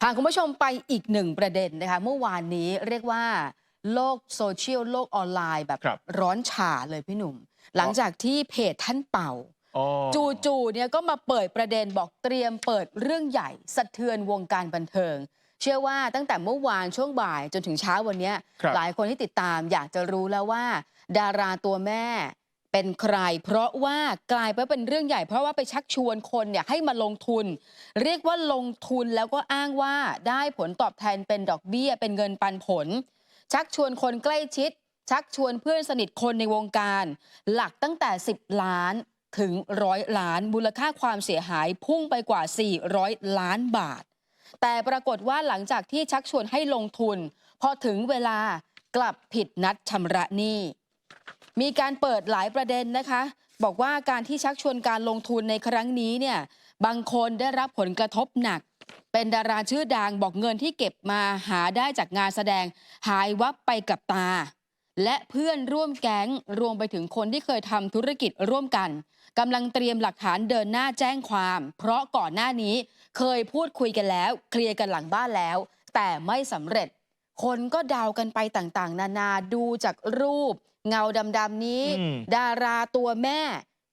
พาคุณผู้ชมไปอีกหนึ่งประเด็นนะคะเมื่อวานนี้เรียกว่าโลกโซเชียลโลกออนไลน์แบบครับร้อนฉ่าเลยพี่หนุ่ม หลังจากที่เพจท่านเป่าอ๋อจู่ๆเนี่ยก็มาเปิดประเด็นบอกเตรียมเปิดเรื่องใหญ่สะเทือนวงการบันเทิง เชื่อว่าตั้งแต่เมื่อวานช่วงบ่ายจนถึงเช้าวันเนี้ยครับหลายคนที่ติดตามอยากจะรู้แล้วว่า ดาราตัวแม่ เป็นใคร เพราะว่ากลายไปเป็นเรื่องใหญ่เพราะว่าไปชักชวนคนเนี่ยให้มาลงทุน เรียกว่าลงทุนแล้วก็อ้างว่าได้ผลตอบแทนเป็นดอกเบี้ย เป็นเงินปันผล ชักชวนคนใกล้ชิด ชักชวนเพื่อนสนิทคนในวงการ หลักตั้งแต่ 10 ล้านถึงร้อยล้านมูลค่าความเสียหายพุ่งไปกว่า 400 ล้านบาท แต่ปรากฏว่าหลังจากที่ชักชวนให้ลงทุน พอถึงเวลากลับผิดนัดชำระหนี้ มีการเปิดหลายประเด็นนะคะ บอกว่าการที่ชักชวนการลงทุนในครั้งนี้เนี่ยบางคนได้รับผลกระทบหนัก เป็นดาราชื่อดังบอกเงินที่เก็บมาหาได้จากงานแสดงหายวับไปกับตา และเพื่อนร่วมแก๊งรวมไปถึงคนที่เคยทำธุรกิจร่วมกันกำลังเตรียมหลักฐานเดินหน้าแจ้งความ เพราะก่อนหน้านี้เคยพูดคุยกันแล้ว เคลียร์กันหลังบ้านแล้ว แต่ไม่สำเร็จ คนก็เดากันไปต่างๆ นานาดูจากรูป เงาดำๆนี้ อืม ดาราตัวแม่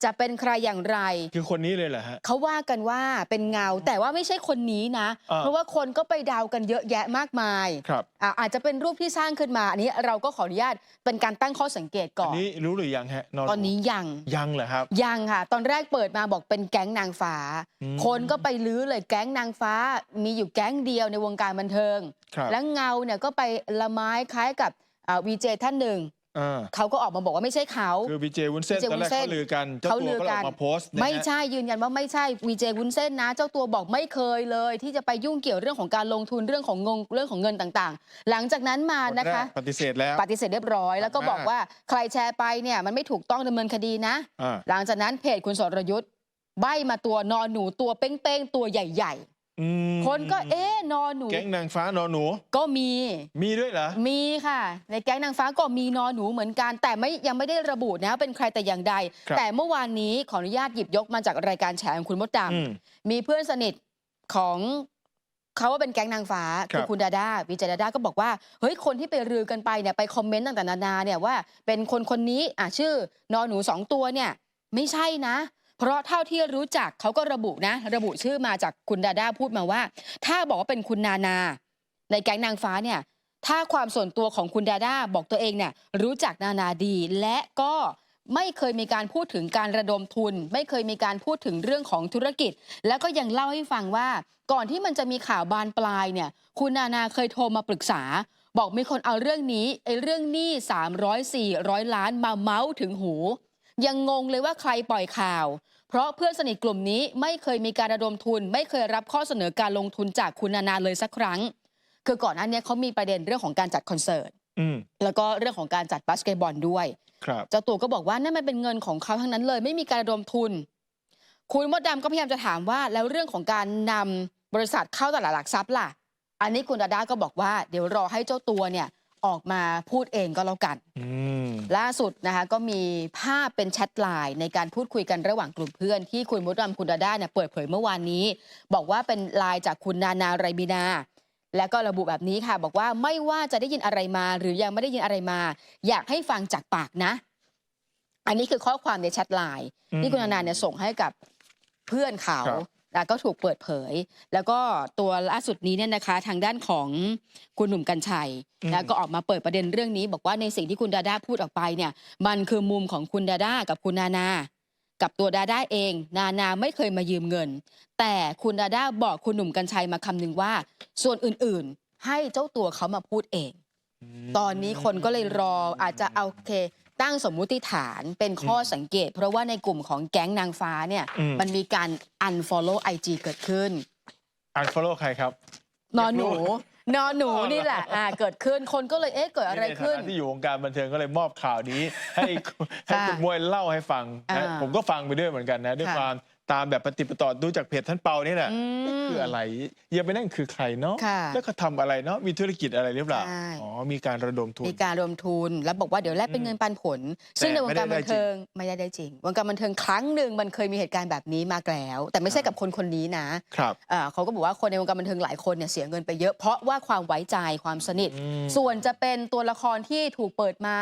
จะเป็นใครอย่างไร คือคนนี้เลยเหรอฮะ เขาว่ากันว่าเป็นเงาแต่ว่าไม่ใช่คนนี้นะ อ่า เพราะว่าคนก็ไปเดากันเยอะแยะมากมายครับ อะอาจจะเป็นรูปที่สร้างขึ้นมา อันนี้เราก็ขออนุญาตเป็นการตั้งข้อสังเกตอัก่อน นี้รู้หรือยังฮะตอนนี้ยังยังเหรอครับ ยังค่ะ ตอนแรกเปิดมาบอกเป็นแก๊งนางฟ้า อืม คนก็ไปลื้อเลยแก๊งนางฟ้า มีอยู่แก๊งเดียวในวงการบันเทิง ครับ แล้วเงาเนี่ยก็ไปละไม้คล้ายกับวีเจท่านหนึ่ง อ่า เขาก็ออกมาบอกว่าไม่ใช่เขา คือวีเจวุ้นเส้น VJ ตอนแรกวุ้นเส้น เขาลือกันเจ้าเขาตัวลือก็เลยกัอนอกมาโพสต์นะฮะ ไม่ใช่ยืนยันว่าไม่ใช่วีเจวุ้นเส้นนะ เจ้าตัวบอกไม่เคยเลย ที่จะไปยุ่งเกี่ยวเรื่องของการลงทุนเรื่องของงงเรื่องของเงินต่างๆ หลังจากนั้นมาคนนะคะแรกปฏิเสธแล้ว ปฏิเสธเรียบร้อยแล้วก็บอกว่าใครแชร์ไปเนี่ยมันไม่ถูกต้องดำเนินคดีนะ อ่า หลังจากนั้นเพจคุณสรยุทธ์ใบมาตัวนอนหนูตัวเป้งๆ ตัวใหญ่ อืมๆคนก็เอ๊ะนอนหนู แก๊งนางฟ้านอนหนู ก็มี มีด้วยเหรอ มีค่ะ ในแก๊งนางฟ้าก็มีนอนหนูเหมือนกัน แต่ไม่ยังไม่ได้ระบุนะเป็นใครแต่อย่างใด ครับ แต่เมื่อวานนี้ขออนุญาตหยิบยกมาจากรายการแฉของคุณมดดำอืมมีเพื่อนสนิทของเขาว่าเป็นแก๊งนางฟ้าครัคือบคุณดาด้าวิจัยดาด้าก็บอกว่าเฮ้ยคนที่ไปรือกันไปเนี่ยไปคอมเมนต์ต่างๆนานาเนี่ยว่าเป็นคนคนนี้อะชื่อนอนหนูสองตัวเนี่ย ไม่ใช่นะ เพราะเท่าที่รู้จักเขาก็ระบุนะ ระบุชื่อมาจากคุณดาด้าพูดมาว่า ถ้าบอกว่าเป็นคุณนานา ในแก๊งนางฟ้าเนี่ยถ้าความส่วนตัวของคุณดาด้าบอกตัวเองเนี่ยรู้จักนานาดี และก็ไม่เคยมีการพูดถึงการระดมทุน ไม่เคยมีการพูดถึงเรื่องของธุรกิจ แล้วก็ยังเล่าให้ฟังว่าก่อนที่มันจะมีข่าวบานปลายเนี่ยคุณนานาเคยโทรมาปรึกษา บอกมีคนเอาเรื่องนี้ไอ้เรื่องหนี้300 400 ล้านมาเมาส์ถึงหู ยังงงเลยว่าใครปล่อยข่าว เพราะเพื่อนสนิทกลุ่มนี้ไม่เคยมีการระดมทุน ไม่เคยรับข้อเสนอการลงทุนจากคุณนานาเลยสักครั้ง คือก่อนหน้านี้เขามีประเด็นเรื่องของการจัดคอนเสิร์ตอืมแล้วก็เรื่องของการจัดบาสเกตบอลด้วยครับเจ้าตัวก็บอกว่านั่นมันเป็นเงินของเขาทั้งนั้นเลย ไม่มีการระดมทุน คุณมดดำก็พยายามจะถามว่า แล้วเรื่องของการนำบริษัทเข้าตลาดหลักทรัพย์ล่ะ อันนี้คุณดาด้าก็บอกว่า เดี๋ยวรอให้เจ้าตัวเนี่ย ออกมาพูดเองก็แล้วกันอืมล่าสุดนะคะก็มีภาพเป็นแชทไลน์ในการพูดคุยกันระหว่างกลุ่มเพื่อน ที่คุณมดดำคุณดาด้าเนี่ยเปิดเผยเมื่อวานนี้ บอกว่าเป็นไลน์จากคุณนานาไรบีนา และก็ระบุแบบนี้ค่ะ บอกว่าไม่ว่าจะได้ยินอะไรมา หรือยังไม่ได้ยินอะไรมา อยากให้ฟังจากปากนะ อันนี้คือข้อความในแชทไลน์อืมที่คุณนานาเนี่ยส่งให้กับเพื่อนเขาครับ แล้วก็ถูกเปิดเผย แล้วก็ตัวล่าสุดนี้เนี่ยนะคะ ทางด้านของคุณหนุ่มกัญชัยอืมนะก็ออกมาเปิดประเด็นเรื่องนี้ บอกว่าในสิ่งที่คุณดาด้าพูดออกไปเนี่ย มันคือมุมของคุณดาด้ากับคุณนานา กับตัวดาด้าเอง นานาไม่เคยมายืมเงิน แต่คุณดาด้าบอกคุณหนุ่มกัญชัยมาคำหนึ่งว่า ส่วนอื่นๆ ให้เจ้าตัวเขามาพูดเองมตอนนี้คนก็เลยรออาจจะเอาโอเค ตั้งสมมุติฐานเป็นข้อสังเกต เพราะว่าในกลุ่มของแก๊งนางฟ้าเนี่ย อืม มันมีการ unfollow IG เกิดขึ้น อันฟอลโล่ใครครับ นอนหนูอยากรู้นอนหนูนี่แหละอ่าเกิดขึ้นคนก็เลยเอ๊ะเกิดอะไรในฐาขึ้นนะที่อยู่วงการบันเทิงก็เลยมอบข่าวนี้ ให้ให้ค่ะคุณมวยเล่าให้ฟังนะอ่าผมก็ฟังไปด้วยเหมือนกันนะ ด้วยค่ะความ ตามแบบปฏิปต่อดูจากเพจท่านเปานี่แหละอืมนี่คืออะไรเฮียไปนั่นคือใครเนาะค่ะแล้วเขาทำอะไรเนาะมีธุรกิจอะไรหรือเปล่าใช่ อ๋อมีการระดมทุน มีการรวมทุนแล้วบอกว่าเดี๋ยวแลกเป็นอืมเงินปันผล ซึ่งในวงการไม่ได้บันเทิงไม่ได้ได้จริง วงการบันเทิงครั้งหนึ่งมันเคยมีเหตุการณ์แบบนี้มาแล้ว แต่ไม่ใช่กับคนคนนี้นะครับอ่าเขาก็บอกว่าคนในวงการบันเทิงหลายคนเนี่ยเสียเงินไปเยอะเพราะว่าความไว้ใจความสนิท อืม ส่วนจะเป็นตัวละครที่ถูกเปิดมา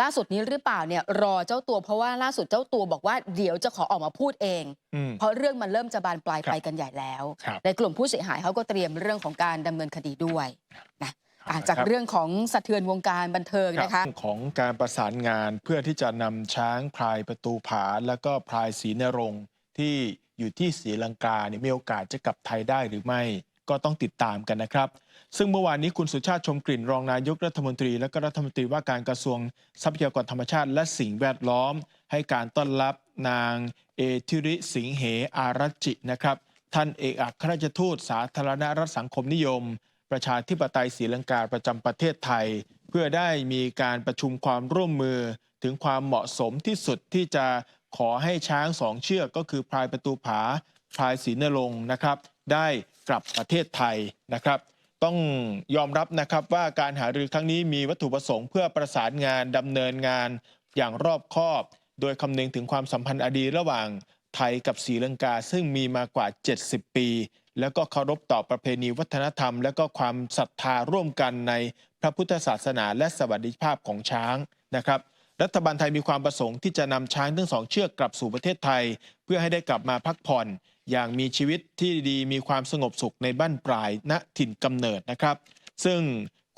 ล่าสุดนี้หรือเปล่าเนี่ยรอเจ้าตัวเพราะว่าล่าสุดเจ้าตัวบอกว่าเดี๋ยวจะขอออกมาพูดเองอืมเพราะเรื่องมันเริ่มจะบานปลายครับไปกันใหญ่แล้วครับในกลุ่มผู้เสียหายเขาก็เตรียมเรื่องของการดำเนินคดีด้วยนะอะครับจากเรื่องของสะเทือนวงการบันเทิงนะคะเรื่องของการประสานงานเพื่อที่จะนำช้างพลายประตูผา แล้วก็พลายศรีนรงค์ที่อยู่ที่ศรีลังกาเนี่ยมีโอกาสจะกลับไทยได้หรือไม่ ก็ต้องติดตามกันนะครับ ซึ่งเมื่อวานนี้คุณสุชาติชมกลิ่นรองนายกรัฐมนตรี และก็รัฐมนตรีว่าการกระทรวงทรัพยากรธรรมชาติ และสิ่งแวดล้อม ให้การต้อนรับนางเอธิริสิงเหอารัจจินะครับ ท่านเอกอัครราชทูตสาธารณรัฐสังคมนิยม ประชาธิปไตยศรีลังกาประจำประเทศไทย เพื่อได้มีการประชุมความร่วมมือถึงความเหมาะสมที่สุดที่จะขอให้ช้างสองเชือกก็คือพลายประตูผา พลายศรีนรงค์นะครับ ได้กลับประเทศไทยนะครับ ต้องยอมรับนะครับว่าการหารือครั้งนี้มีวัตถุประสงค์เพื่อประสานงานดำเนินงานอย่างรอบคอบ โดยคำนึงถึงความสัมพันธ์อดีตระหว่างไทยกับศรีลังกาซึ่งมีมากว่า 70 ปี แล้วก็เคารพต่อประเพณีวัฒนธรรม และก็ความศรัทธาร่วมกันในพระพุทธศาสนาและสวัสดิภาพของช้างนะครับ รัฐบาลไทยมีความประสงค์ที่จะนำช้างทั้งสองเชือกกลับสู่ประเทศไทย เพื่อให้ได้กลับมาพักผ่อน อย่างมีชีวิตที่ดีมีความสงบสุขในบ้านปลายณถิ่นกำเนิดนะครับ ซึ่ง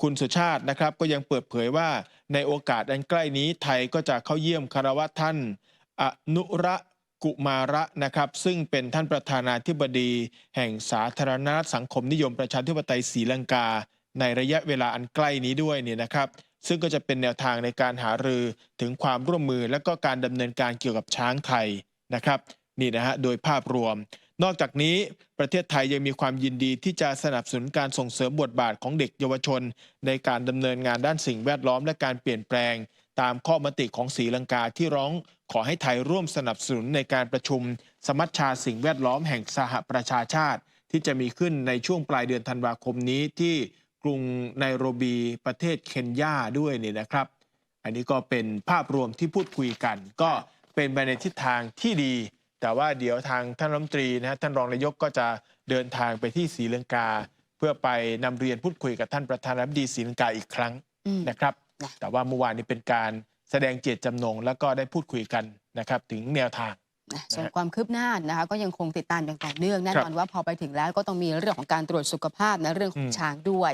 คุณสุชาตินะครับก็ยังเปิดเผยว่าในโอกาสอันใกล้นี้ไทยก็จะเข้าเยี่ยมคารวะท่านอนุระกุมาระนะครับ ซึ่งเป็นท่านประธานาธิบดีแห่งสาธารณรัฐสังคมนิยมประชาธิปไตยศรีลังกา ในระยะเวลาอันใกล้นี้ด้วยเนี่ยนะครับ ซึ่งก็จะเป็นแนวทางในการหารือถึงความร่วมมือและก็การดำเนินการเกี่ยวกับช้างไทยนะครับ นี่นะฮะโดยภาพรวม นอกจากนี้ประเทศไทยยังมีความยินดีที่จะสนับสนุนการส่งเสริมบทบาทของเด็กเยาวชน ในการดำเนินงานด้านสิ่งแวดล้อมและการเปลี่ยนแปลง ตามข้อมติของศรีลังกาที่ร้องขอให้ไทยร่วมสนับสนุนในการประชุม สมัชชาสิ่งแวดล้อมแห่งสหประชาชาติ ที่จะมีขึ้นในช่วงปลายเดือนธันวาคมนี้ที่กรุงไนโรบีประเทศเคนยาด้วยเนี่ยนะครับ อันนี้ก็เป็นภาพรวมที่พูดคุยกัน ก็เป็นไปในทิศทางที่ดี แต่ว่าเดี๋ยวทางท่านรัฐมนตรีนะฮะท่านรองนายกก็จะเดินทางไปที่ศรีลังกา เพื่อไปนำเรียนพูดคุยกับท่านประธานาธิบดีศรีลังกาอีกครั้งอืม นะครับ นะ แต่ว่าเมื่อวานนี้เป็นการแสดงเจตจำนง แล้วก็ได้พูดคุยกันนะครับถึงแนวทาง นะส่วนความคืบหน้านะคะก็ยังคงติดตามอย่างต่อเนื่องแน่นอนว่าพอไปถึงแล้วก็ต้องมีเรื่องของการตรวจสุขภาพนะเรื่องของอืม ช้างด้วย